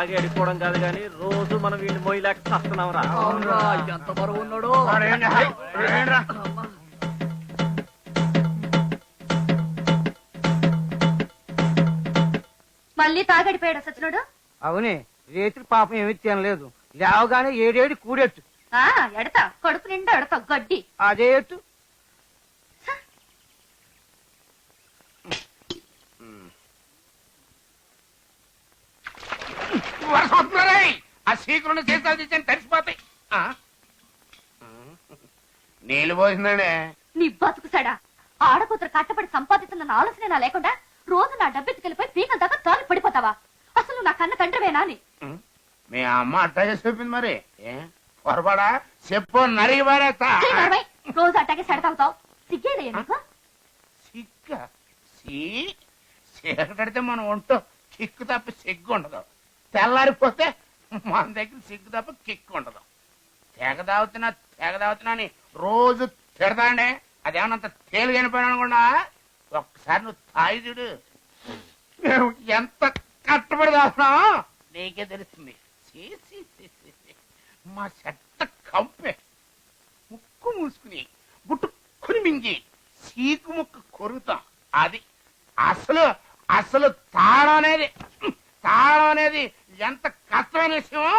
తాగి అడిపోవడం కాదు కానీ రోజు మనం వీడిని మొయ్యలేక వస్తున్నాం రా ఎంత బరువు ఉన్నాడు. మళ్ళీ తాగడిపోయాడు సచ్చినోడు అవునే రేత్రి పాపం ఏమి తినలేదు. లేవగానే ఏడేడి కూడెట్టు. ఆ ఎడతా కడుపు నిండా ఎడతా గడ్డి. అదే ఎట్టు వరుస వస్తున్నారే ఆ సీకులను చేస్తాలు తెచ్చాను తడిసిపోతాయి? నీళ్ళు పోసిందండి. నీ బతుకుసాడా ఆడకూతురు కట్టబడి సంపాదిస్తున్న ఆలోచన నా లేకుండా రోజు నా డబ్బెత్తుకెళ్ళిపోయి పీకల దాకా తాలి పడిపోతావా? అసలు నా కన్న తండ్రివేనా అని మీ అమ్మ అట్టాగే చెప్పింది మరి. ఏ? పొరపాడా? చెప్పు నరిగి పారేస్తా. రోజు అట్టాగే సెడతావుతావు సిగ్గేదయ్యా నీకు సిక్క సీ? చీకటడితే మనం ఒంటో కిక్కు తప్ప సిగ్గు ఉండదు తెల్లారిపోతే మన దగ్గర సిగ్గు తప్ప కిక్కు ఉండదు. తెగ తాగుతున్నా తెగ తాగుతున్నా అని రోజు తిడతాండే. అదేమన్నంత తేలిగైన పని అనుకున్నా? ఒక్కసారి నువ్వు తాగి చూడు. మేము ఎంత కట్టబడి తాగుతున్నామో నీకే తెలుస్తుంది. మా చెత్త కంపే. ముక్కు మూసుకుని గుట్టుకుని మింగి సీకు ముక్క కొరుకుతాం. అది అసలు అసలు తాళం అనేది తాళం అనేది ఎంత కష్టమైన విషయమో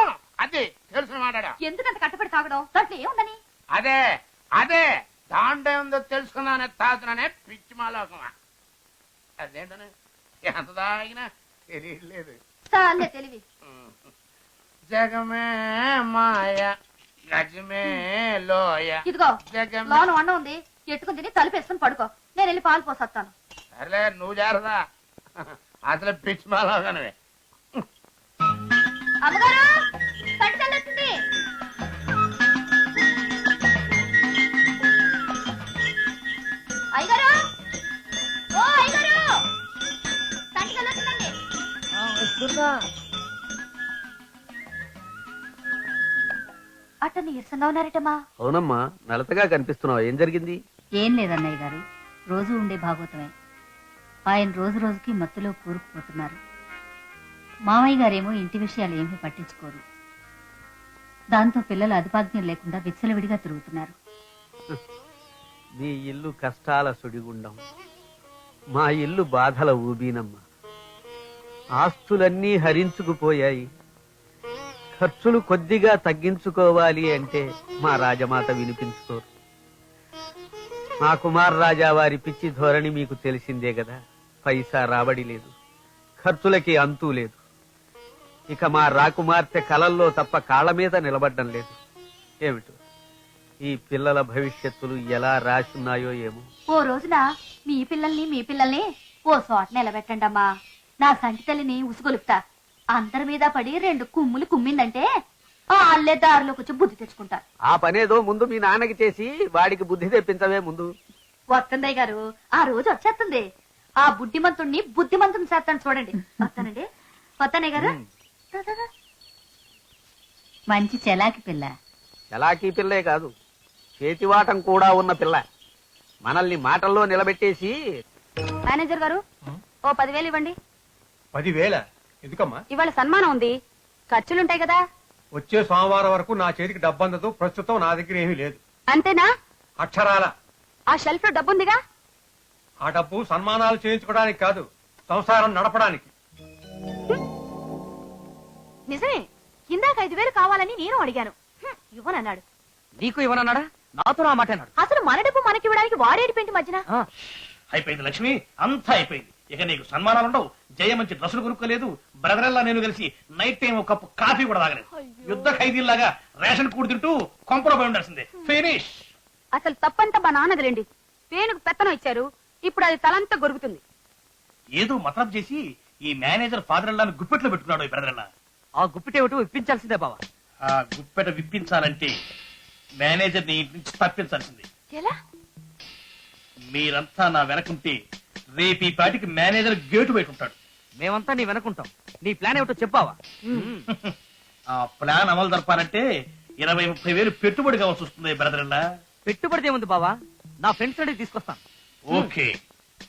అది తెలిసిన మాట్లాడా. ఎందుకంత కట్టబడి తాగడం? దాంట్లో ఏముందని? అదే అదే దాంట్లో ఉందో తెలుసుకున్నానే తాగుతున్నానే పిచ్చి మాలోకమా. అదేంటనే? ఎంత తాగినా తెలియట్లేదు చాలే తెలివి. జగమే మాయ గజమే లోయ. ఇదిగో జగమే లోన వండ ఉంది. ఎట్టుకుని తిని తలుపేసుకుని పడుకో. నేను వెళ్ళి పాలు పోసొస్తాను. సర్లే నువ్వు జారదా అసలు పిచ్చి మాలోకనవే అమ్మగారు పట్టుకెళ్ళొచ్చింది అయ్యగారు ఓ అయ్యగారు పట్టుకెళ్ళొచ్చిందండి అట్ట నీరసంగా ఉన్నారటమ్మా. అవునమ్మా నలతగా కనిపిస్తున్నావు. ఏం జరిగింది? ఏం లేదన్నయ్య గారు రోజు ఉండే భాగవతమే ఆయన రోజు రోజుకి మత్తులో కూరుకుపోతున్నారు. మామయ్య గారేమో ఇంటి విషయాలు ఏమీ పట్టించుకోరు. దాంతో పిల్లలు అదుపాజ్ఞం లేకుండా విచ్చలవిడిగా తిరుగుతున్నారు. నీ ఇల్లు కష్టాల సుడిగుండం. మా ఇల్లు బాధల ఊబీనమ్మ. ఆస్తులన్నీ హరించుకుపోయాయి. ఖర్చులు కొద్దిగా తగ్గించుకోవాలి అంటే మా రాజమాత వినిపించుకోరు. మా కుమార్ రాజా వారి పిచ్చి ధోరణి మీకు తెలిసిందే కదా. పైసా రాబడి లేదు. ఖర్చులకి అంతూ లేదు. ఇక మా రాకుమార్తె కలల్లో తప్ప కాళ్ళ మీద నిలబడ్డం లేదు. ఏమిటో? ఈ పిల్లల భవిష్యత్తులు ఎలా రాసున్నాయో ఏమో. ఓ రోజున మీ పిల్లల్ని మీ పిల్లల్ని ఓ చోట నిలబెట్టండి అమ్మా నా సంటి తల్లిని ఉసుగొలుపుతా. అందరి మీద పడి రెండు కుమ్ములు కుమ్మిందంటే ఆ అల్లే దారిలోకి వచ్చి బుద్ధి తెచ్చుకుంటారు. ఆ పనేదో ముందు మీ నాన్నకి చేసి వాడికి బుద్ధి తెప్పించవే ముందు. వస్తుందయ్య గారు ఆ రోజు వచ్చేస్తుంది. ఆ బుద్ధిమంతుణ్ణి బుద్ధిమంతుని చేస్తాను చూడండి. వస్తానండి. వస్తానయ్య గారు. మంచి చెలాకి పిల్ల. చలాకీ పిల్లే కాదు చేతివాటం కూడా ఉన్న పిల్ల. మనల్ని మాటల్లో నిలబెట్టేసి మేనేజర్ గారు ఓ పదివేలు ఇవ్వండి. పదివేల? ఎందుకమ్మా? ఇవాళ సన్మానం ఉంది. ఖర్చులుంటాయి కదా. వచ్చే సోమవారం వరకు నా చేతికి డబ్బు అందదు ప్రస్తుతం నా దగ్గర ఏమీ లేదు. అంతేనా? అక్షరాల. ఆ షెల్ఫ్లో డబ్బుందిగా? ఆ డబ్బు సన్మానాలు చేయించుకోవడానికి కాదు సంసారం నడపడానికి. నిజమే. ఇందాక ఐదు వేలు కావాలని నేను అడిగాను. హ్మ్, ఇవ్వనన్నాడు. నీకు ఇవ్వనన్నాడా? నాతో నా మాట అన్నాడు. అసలు మన డబ్బు మనకి ఇవ్వడానికి వాడేడి పెంటి మధ్యన? అయిపోయింది లక్ష్మి అంతా అయిపోయింది. ఇక నీకు సన్మానాలు ఉండవు. జయ మంచి డ్రెస్సులు కొనుక్కోలేదు. బ్రదరెల్లా నేను కలిసి నైట్ టైం ఒక కప్పు కాఫీ కూడా తాగలేదు. యుద్ధ ఖైదీల్లాగా రేషన్ కూడి తింటూ కొంపలో పోయి ఉండాల్సిందే. ఫినిష్. అసలు తప్పంతా మా నాన్నదిలేండి. పేనుకు పెత్తనం ఇచ్చారు. ఇప్పుడు అది తలంతా గొరుగుతుంది ఏదో మతలబ్ చేసి ఈ మేనేజర్ ఫాదర్ అల్లాని గుప్పెట్లో పెట్టుకున్నాడు ఈ బ్రదరెల్లా. ఆ గుప్పిటేమిటో ఇప్పించాల్సిందే బావా. ఆ గుప్పెట విప్పించాలంటే మేనేజర్ని ఇంటి నుంచి తప్పించాల్సిందే. ఎలా? మీరంతా నా వెనకుంటే రేపు ఈ పాటికి మేనేజర్ గేటు బయట ఉంటాడు. మేమంతా నీ వెనకుంటాం. నీ ప్లాన్ ఏమిటో చెప్పావా ఆ ప్లాన్ అమలు జరపాలంటే ఇరవై ముప్పై వేలు పెట్టుబడి కావాల్సి వస్తుంది బ్రదరెల్లా పెట్టుబడిదే ఉంది బావా? నా ఫ్రెండ్స్ అడిగి తీసుకొస్తాను. ఓకే.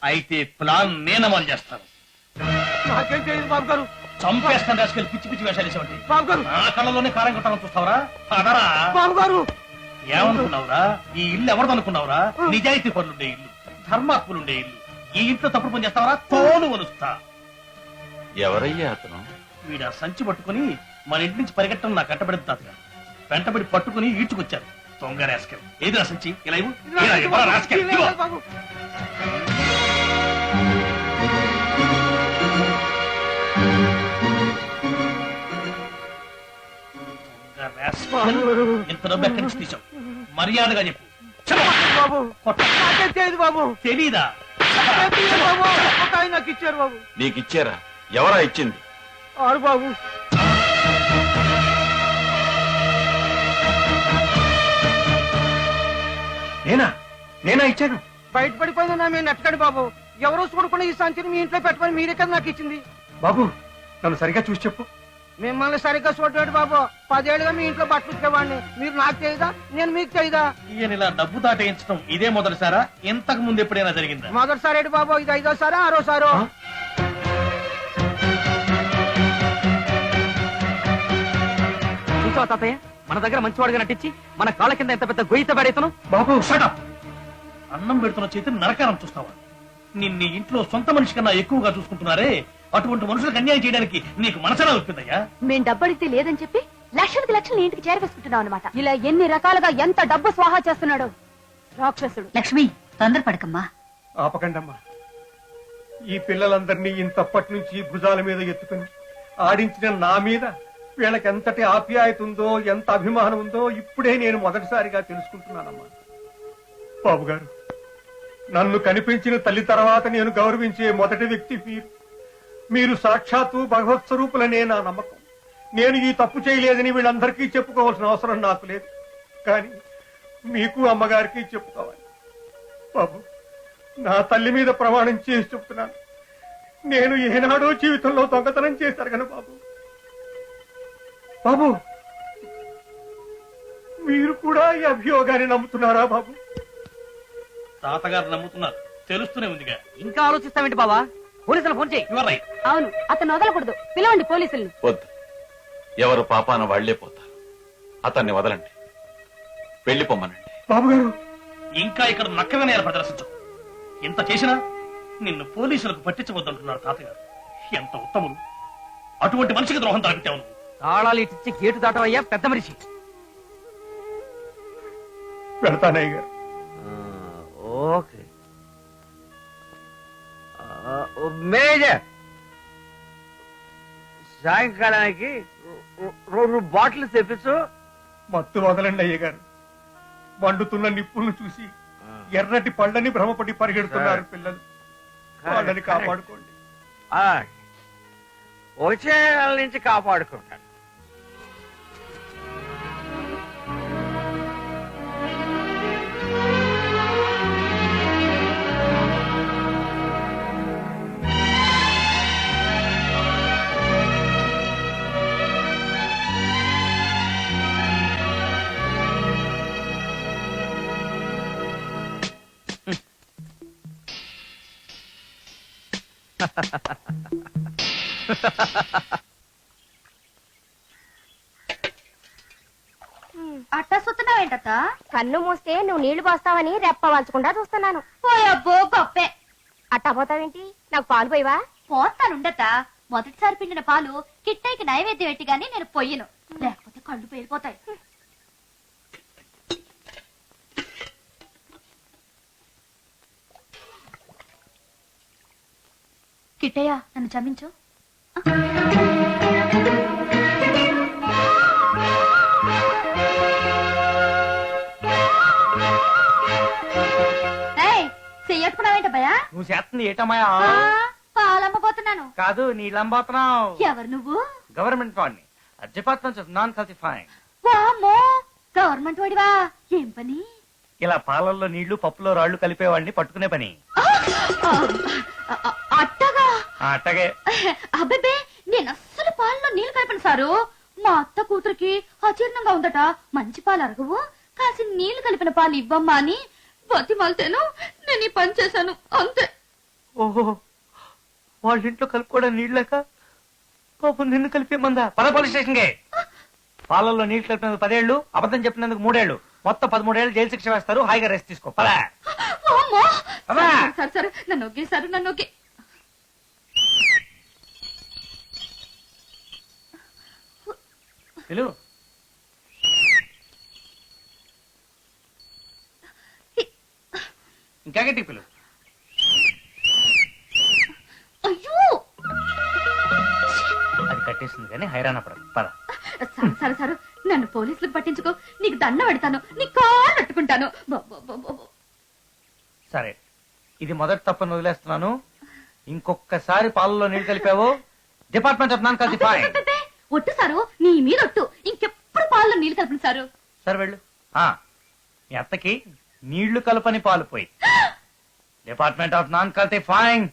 అయితే ప్లాన్ నేను అమలు చేస్తాను. నాకేం తెలియదు బాబు గారు. చంపేస్తాను రాసుకెళ్ళి పిచ్చి పిచ్చి వేషాలు వేసేవంటి బాబు గారు. నా కళ్ళలోనే కారం కొట్టాలని చూస్తావరా? బాబు గారు. ఏమనుకున్నావురా? ఈ ఇల్లు ఎవరిదనుకున్నావురా? నిజాయితీ పనులుండే ఇల్లు ధర్మాత్ములుండే ఇల్లు. ఈ ఇంట్లో తప్పుడు పని చేస్తావరా? తోలు వలుస్తా. ఎవరయ్యా అతను? వీడు ఆ సంచి పట్టుకుని మన ఇంటి నుంచి పరిగెట్టడం నాకు కట్టబడింది తాతగారు. వెంటబడి పట్టుకుని ఈడ్చుకొచ్చారు. దొంగ రాసుకెళ్ళి ఏది రా సంచి? ఇలా ఇవ్వు. రాసుకెళ్ళి? రాస్కెల్. ఇంత డబ్బు ఎక్కడి నుంచి తీసావు? మర్యాదగా చెప్పు. చెప్పు. బాబు. కొట్ట. నాకేం తెలియదు బాబు. తెలీదా? నాకేం తెలియదు బాబు. ఒక ఆయన నాకు ఇచ్చారు బాబు. నీకు ఇచ్చారా? ఎవరా ఇచ్చింది? ఆరు బాబు. నేనా? నేనా ఇచ్చాను? బయట పడిపోయింది నా మీరు నెట్టకండి బాబు. ఎవరో చూడకుండా ఈ సంచిని మీ ఇంట్లో పెట్టుకొని మీరే కదా నాకు ఇచ్చింది. బాబు నన్ను సరిగా చూసి చెప్పు. మిమ్మల్ని సరిగ్గా చూడలేడు బాబు. పదేళ్ళుగా మీ ఇంట్లో బట్టలు మీరు నాకు తెలియదా నేను మీకు తెలియదా ఈయన ఇలా డబ్బు దాటేయించడం ఇదే మొదటిసారా? ఇంతకు ముందు ఎప్పుడైనా జరిగిందా? మొదటిసారి బాబు ఇది ఐదోసారా ఆరోసారో? ఆ? చూసావా తాతయ్య? మన దగ్గర మంచివాడుగా నటించి మన కాళ్ళ కింద ఎంత పెద్ద గొయ్యిత పడేతను? బాబు! అన్నం పెడుతున్న చేతిని నరకారం చూస్తావా? నిన్ను ఇంట్లో సొంత మనిషి కన్నా ఎక్కువగా చూసుకుంటున్నారే. అటువంటి మనుషులకు అన్యాయం చేయడానికి నీకు మనసలా ఒప్పిందయ్యా మేం డబ్బడితే లేదని చెప్పి లక్షలకి లక్షలు ఇంటికి చేరవేసుకుంటున్నాం అనమాట ఇలా ఎన్ని రకాలుగా ఎంత డబ్బు స్వాహా చేస్తున్నాడు? రాక్షసుడు. లక్ష్మి తొందరపడకమ్మా. ఆపకండమ్మా. ఈ పిల్లలందరినీ ఇంతప్పటి నుంచి భుజాల మీద ఎత్తుకుని ఆడించిన నా మీద వీళ్ళకి ఎంతటి ఆప్యాయత ఉందో ఎంత అభిమానం ఉందో ఇప్పుడే నేను మొదటిసారిగా తెలుసుకుంటున్నానమ్మా. బాబు గారు నన్ను కనిపించిన తల్లి తర్వాత నేను గౌరవించే మొదటి వ్యక్తి మీరు మీరు సాక్షాత్తు భగవత్ స్వరూపులనే నా నమ్మకం. నేను ఈ తప్పు చేయలేదని వీళ్ళందరికీ చెప్పుకోవాల్సిన అవసరం నాకు లేదు. కానీ మీకు అమ్మగారికి చెప్పుకోవాలి. బాబు నా తల్లి మీద ప్రమాణం చేసి చెప్తున్నాను. నేను ఏనాడో జీవితంలో దొంగతనం చేశారు కదా బాబు. బాబు మీరు కూడా ఈ అభియోగాన్ని నమ్ముతున్నారా బాబు? తాతగారు నమ్ముతున్నారు. తెలుస్తూనే ఉందిగా. ఇంకా ఆలోచిస్తావేంటి బావా? పోలీసులు ఫోన్ చేయి. అవును అతను వదలకూడదు. పిలవండి పోలీసుల్ని. వద్దు. ఎవరు పాపాన వాళ్ళే పోతారు. అతన్ని వదలండి. పెళ్ళి పొమ్మనండి. బాబు గారు ఇంకా ఇక్కడ నక్కగా ప్రదర్శించు ఇంత చేసినా నిన్ను పోలీసులకు పట్టించవద్దంటున్నారు తాతగారు. ఎంత ఉత్తములు అటువంటి మనిషికి ద్రోహం నువ్వు తాళాలు ఇచ్చి గేటు దాటవయ్యా పెద్ద మనిషి. వెళ్తానయ్య గారు. ఓకే. మేనేజర్ సాయంకాలానికి రెండు బాటిల్ తెప్పించు మత్తు వదలండి అయ్య గారు మండుతున్న నిప్పులను చూసి ఎర్రటి పళ్ళని భ్రమపడి పరిగెడుతున్నారు పిల్లలు. వాళ్ళని కాపాడుకోండి. ఆ, వచ్చే నుంచి కాపాడుకుంటాను. అట్టా సుతున్నావేంటత్త కన్ను మూస్తే నువ్వు నీళ్ళు పోస్తావని రెప్ప చూస్తున్నాను. పోయబ్బో గొప్పే. అట్టా పోతావేంటి? నాకు పాలు పోయివా? పోతానుండత మొదటిసారి పిండిన పాలు కిట్టైకి నైవేద్యం పెట్టి గాని నేను పొయ్యను. లేకపోతే కళ్ళు పేలిపోతాయి. కిట్టయ్య నన్ను క్షమించు. నువ్వు చేస్తుంది పాలమ్మపోతున్నాను. కాదు నీళ్ళంబోతున్నావు ఎవరు నువ్వు? గవర్నమెంట్ వాడిని. డిపార్ట్మెంట్ ఆఫ్ నాన్ కల్సిఫైయింగ్ వామ్మో గవర్నమెంట్ వాడివా? ఏం పని? ఇలా పాలల్లో నీళ్ళు పప్పులో రాళ్ళు కలిపేవాడిని పట్టుకునే పని. అట్టగా. అబ్బే నేను అస్సలు పాలలో నీళ్ళు కలిపను సారు. మా అత్త కూతురికి అజీర్ణంగా ఉందట. మంచి పాలు అరగవు. కాసి నీళ్ళు కలిపిన పాలు ఇవ్వమ్మా అని బతిమాలితేను నేను ఈ పని చేశాను. అంతే. ఓహో వాళ్ళ ఇంట్లో కలుపుకోవడం నీళ్ళక పాపం నిన్ను కలిపేమందా పద పోలీస్ స్టేషన్కి పాలల్లో నీళ్ళు కలిపినందుకు పదేళ్ళు అబద్ధం చెప్పినందుకు మూడేళ్ళు మొత్తం పదమూడేళ్ళు జైలు శిక్ష వేస్తారు. హాయిగా రెస్ట్ తీసుకో. పద! సరే సరే నన్ను నన్ను ఇంకా గట్టి పిలు. అయ్యో! అది కట్టేసింది కానీ హైరాణ పడదు పద. సరే సరే సరే నన్ను పోలీసులకు పట్టించుకో. నీకు దండ పెడతాను. నీ కాళ్ళు పట్టుకుంటాను. సరే. ఇది మొదటి తప్పని వదిలేస్తున్నాను. ఇంకొకసారి పాలలో నీళ్ళు కలిపావు. డిపార్ట్మెంట్ ఆఫ్ నాన్ ఫైన్ ఒట్టు సారు నీ మీద ఒట్టు ఇంకెప్పుడు పాలలో నీళ్ళు కలిపిన సారు? సరే వెళ్ళు. ఆ, మీ అత్తకి నీళ్ళు కలపని పాలు పోయి. డిపార్ట్మెంట్ ఆఫ్ నాన్ కల్తీ ఫైన్